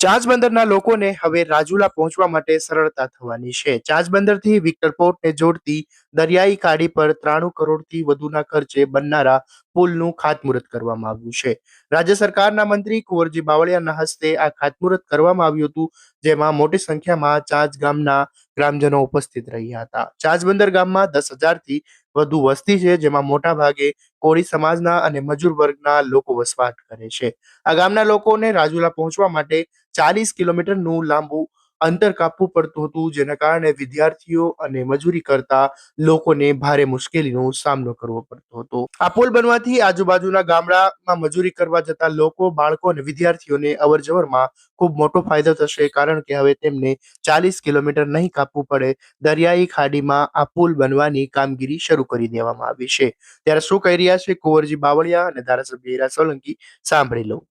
ચાંચ બંદરના લોકોને હવે રાજુલા પહોંચવા માટે સરળતા થવાની છે. ચાંચ બંદરથી વિક્ટર પોર્ટને જોડતી દરિયાઈ ખાડી પર ત્રાણું કરોડથી વધુના ખર્ચે બનનારા પુલનું ખાતમુહૂર્ત કરવામાં આવ્યું છે. રાજ્ય સરકારના મંત્રી કુંવરજી બાવળિયાના હસ્તે આ ખાતમુહૂર્ત કરવામાં આવ્યું હતું, જેમાં મોટી સંખ્યામાં ચાંચ ગામના ગ્રામજનો ઉપસ્થિત રહ્યા હતા. ચાંચ બંદર ગામમાં દસ હજારથી વધુ વસ્તી છે, જેમાં મોટા ભાગે કોળી સમાજના અને મજૂર વર્ગના લોકો વસવાટ કરે છે. આ ગામના લોકોને રાજુલા પહોંચવા માટે ચાલીસ કિલોમીટરનું લાંબુ અંતર કાપવું પડતું હતું, જેના કારણે વિદ્યાર્થીઓ અને મજૂરી કરતા લોકોને ભારે મુશ્કેલીનો સામનો કરવો પડતો હતો. આ પુલ બનવાથી આજુબાજુના ગામડામાં મજૂરી કરવા જતા લોકો, બાળકો અને વિદ્યાર્થીઓને અવરજવરમાં ખૂબ મોટો ફાયદો થશે, કારણ કે હવે તેમને ચાલીસ કિલોમીટર નહીં કાપવું પડે. દરિયાઈ ખાડીમાં આ પુલ બનવાની કામગીરી શરૂ કરી દેવામાં આવી છે. ત્યારે શું કહી રહ્યા છે કુંવરજી બાવળિયા અને ધારાસભ્ય હીરા સોલંકી? સાંભળી લઉં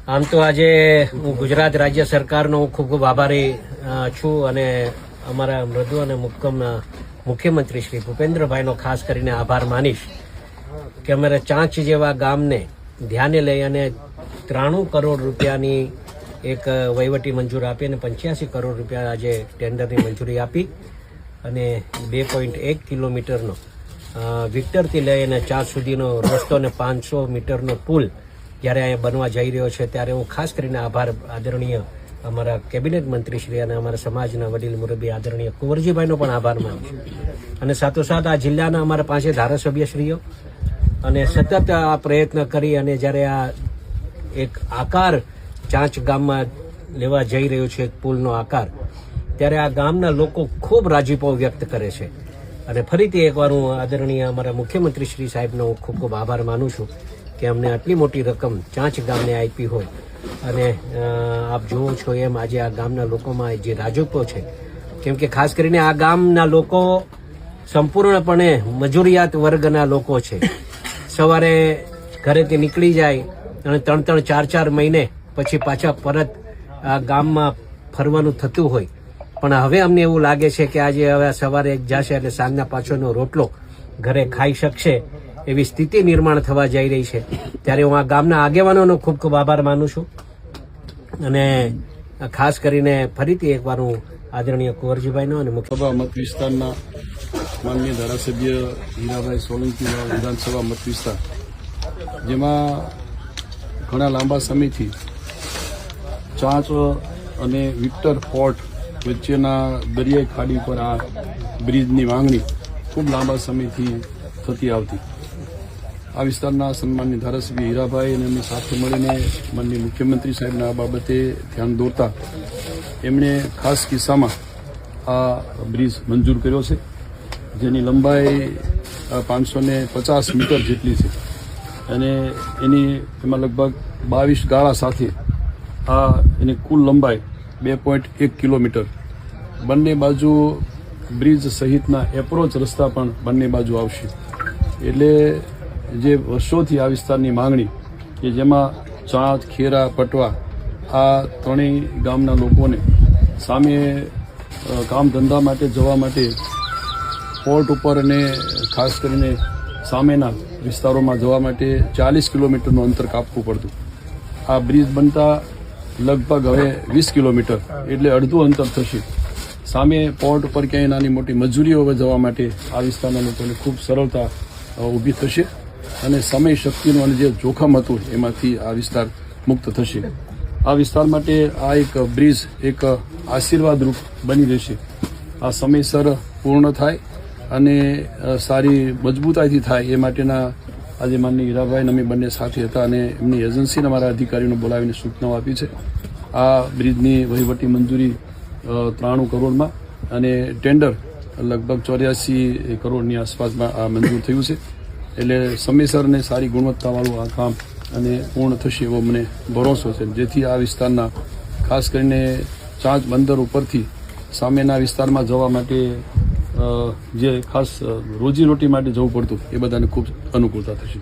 આમ તો આજે હું ગુજરાત રાજ્ય સરકારનો ખૂબ ખૂબ આભારી છું અને અમારા મૃદુ અને મુક્કમના મુખ્યમંત્રી શ્રી ભૂપેન્દ્રભાઈનો ખાસ કરીને આભાર માનીશ કે અમારે ચાંચ જેવા ગામને ધ્યાને લઈ અને ત્રાણું કરોડ રૂપિયાની એક વહીવટી મંજૂર આપી અને પંચ્યાસી કરોડ રૂપિયા આજે ટેન્ડરની મંજૂરી આપી અને બે પોઈન્ટ એક કિલોમીટરનો વિક્ટરથી લઈ અને ચાર સુધીનો રસ્તો અને પાંચસો મીટરનો પુલ જ્યારે અહીંયા બનવા જઈ રહ્યો છે, ત્યારે હું ખાસ કરીને આભાર આદરણીય અમારા કેબિનેટ મંત્રી શ્રી અને અમારા સમાજના વડીલ મુરબી આદરણીય કુંવરજીભાઈનો પણ આભાર માનું છું. અને સાથોસાથ આ જિલ્લાના અમારા પાસે ધારાસભ્યશ્રીઓ અને સતત આ પ્રયત્ન કરી અને જ્યારે આ એક આકાર ચાંચ ગામમાં લેવા જઈ રહ્યો છે પુલનો આકાર, ત્યારે આ ગામના લોકો ખૂબ રાજીપો વ્યક્ત કરે છે. અને ફરીથી એકવાર હું આદરણીય અમારા મુખ્યમંત્રી શ્રી સાહેબનો હું ખૂબ ખૂબ આભાર માનું છું. કે અમને આટલી મોટી રકમ ચાંચ ગામને આપી હોય. અને આપ જુઓ છો એમ આજે આ ગામના લોકોમાં જે રાજકો છે, કેમ કે ખાસ કરીને આ ગામના લોકો સંપૂર્ણપણે મજૂરિયાત વર્ગના લોકો છે. સવારે ઘરેથી નીકળી જાય અને ત્રણ ત્રણ ચાર ચાર મહિને પછી પાછા પરત આ ગામમાં ફરવાનું થતું હોય. પણ હવે અમને એવું લાગે છે કે આજે હવે સવારે જશે એટલે સાંજના પાછળનો રોટલો ઘરે ખાઈ શકશે. એવી સ્થિતિ નિર્માણ થવા જઈ રહી છે. ત્યારે હું આ ગામના આગેવાનોનો ખૂબ ખૂબ આભાર માનું છું. અને ખાસ કરીને ફરીથી એકવાર હું આદરણીય કુંવરજીભાઈનો અને મુખ્યસભા મત વિસ્તારના માનનીય ધારાસભ્ય હીરાભાઈ સોલંકીના વિધાનસભા મત વિસ્તાર, જેમાં ઘણા લાંબા સમયથી ચાંચ અને વિક્ટર પોર્ટ વચ્ચેના દરિયાઈ ખાડી પર આ બ્રિજની માંગણી ખૂબ લાંબા સમયથી થતી આવતી. આ વિસ્તારના સન્માનની ધારાસભ્ય હીરાભાઈ અને એમની સાથે મળીને માનની મુખ્યમંત્રી સાહેબના આ બાબતે ધ્યાન દોરતા એમણે ખાસ કિસ્સામાં આ બ્રિજ મંજૂર કર્યો છે, જેની લંબાઈ પાંચસો પચાસ મીટર જેટલી છે. અને એની એમાં લગભગ બાવીસ ગાળા સાથે આ એની કુલ લંબાઈ બે પોઈન્ટ એક કિલોમીટર. બંને બાજુ બ્રિજ સહિતના એપ્રોચ રસ્તા પણ બંને બાજુ આવશે. એટલે જે વર્ષોથી આ વિસ્તારની માંગણી કે જેમાં ચાંચ ખેરા, પટવા આ ત્રણેય ગામના લોકોને સામે કામ ધંધા માટે જવા માટે પોર્ટ ઉપર અને ખાસ કરીને સામેના વિસ્તારોમાં જવા માટે ચાલીસ કિલોમીટરનું અંતર કાપવું પડતું. આ બ્રિજ બનતા લગભગ હવે વીસ કિલોમીટર એટલે અડધું અંતર થશે. સામે પોર્ટ ઉપર ક્યાંય નાની મોટી મજૂરીઓ જવા માટે આ વિસ્તારના લોકોને ખૂબ સરળતા ઊભી થશે. અને સમય શક્તિનું અને જે જોખમ હતું, એમાંથી આ વિસ્તાર મુક્ત થશે. આ વિસ્તાર માટે આ એક બ્રિજ, એક આશીર્વાદરૂપ બની રહેશે. આ સમયસર પૂર્ણ થાય અને સારી મજબૂતાઈથી થાય એ માટેના આજે માનની હીરાભાઈ અમે બંને સાથે હતા અને એમની એજન્સીને અમારા અધિકારીઓને બોલાવીને સૂચનાઓ આપી છે. આ બ્રિજની વહીવટી મંજૂરી ત્રાણું કરોડમાં અને ટેન્ડર લગભગ ચોર્યાસી કરોડની આસપાસમાં આ મંજૂર થયું છે. એટલે સમયસર અને સારી ગુણવત્તાવાળું આ કામ અને પૂર્ણ થશે એવો મને ભરોસો છે. જેથી આ વિસ્તારના, ખાસ કરીને ચાંચ બંદર ઉપરથી સામેના વિસ્તારમાં જવા માટે જે ખાસ રોજીરોટી માટે જવું પડતું, એ બધાને ખૂબ અનુકૂળતા થશે.